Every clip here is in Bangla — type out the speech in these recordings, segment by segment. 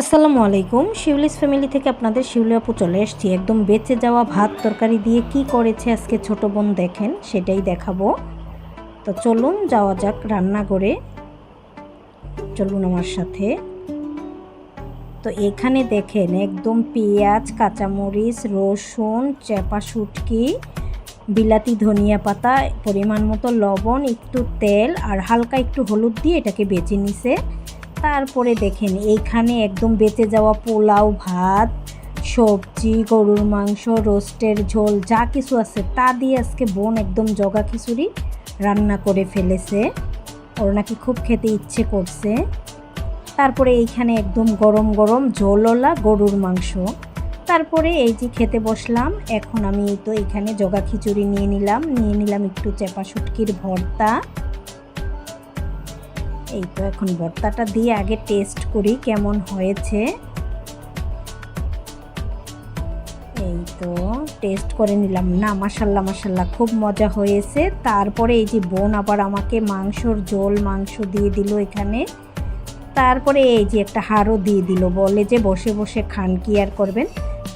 আসসালামু আলাইকুম। শিউলিস ফ্যামিলি থেকে আপনাদের শিউলি আপু চলে এসেছি। একদম বেঁচে যাওয়া ভাত তরকারি দিয়ে কি করেছে আজকে ছোট বোন দেখেন, সেটাই দেখাবো। তো চলুন, যাওয়া যাক রান্না করে চলুন আমার সাথে। তো এখানে দেখেন, একদম পেঁয়াজ, কাঁচামরিচ, রসুন, চেপা শুটকি, বিলাতি ধনিয়া পাতা, পরিমাণ মতো লবণ, একটু তেল, আর হালকা একটু হলুদ দিয়ে এটাকে বেছে নিছে। তারপরে দেখেন, এইখানে একদম বেঁচে যাওয়া পোলাও, ভাত, সবজি, গরুর মাংস, রোস্টের ঝোল, যা কিছু আছে, তা দিয়ে আজকে বোন একদম জগা খিচুড়ি রান্না করে ফেলেছে। ওর নাকি খুব খেতে ইচ্ছে করছে। তারপরে এইখানে একদম গরম গরম ঝোলওয়ালা গরুর মাংস। তারপরে এই যে খেতে বসলাম, এখন আমি তো এখানে জগা খিচুড়ি নিয়ে নিলাম নিয়ে নিলাম একটু চেপা শুটকির ভর্তা। এই তো এখন ভর্তাটা দিয়ে আগে টেস্ট করি কেমন হয়েছে। এই তো টেস্ট করে নিলাম। না মাসাল্লাহ মাসাল্লাহ খুব মজা হয়েছে। তারপরে এই যে বোন আবার আমাকে মাংসর ঝোল, মাংস দিয়ে দিল এখানে। তারপরে এই যে একটা হাড়ও দিয়ে দিল। বলে যে বসে বসে খান, কি আর করবেন?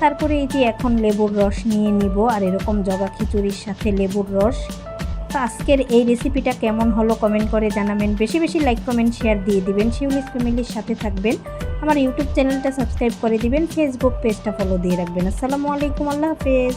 তারপরে এই যে এখন লেবুর রস নিয়ে নিব। আর এরকম জগা খিচুড়ির সাথে লেবুর রস। তো আজকের এই রেসিপিটা কেমন হলো কমেন্ট করে জানাবেন। বেশি বেশি লাইক কমেন্ট শেয়ার দিয়ে দিবেন। শিউলিস ফ্যামিলির সাথে থাকবেন। আমার ইউটিউব চ্যানেলটা সাবস্ক্রাইব করে দিবেন। ফেসবুক পেজটা ফলো দিয়ে রাখবেন। আসসালামু আলাইকুম। আল্লাহ হাফেজ।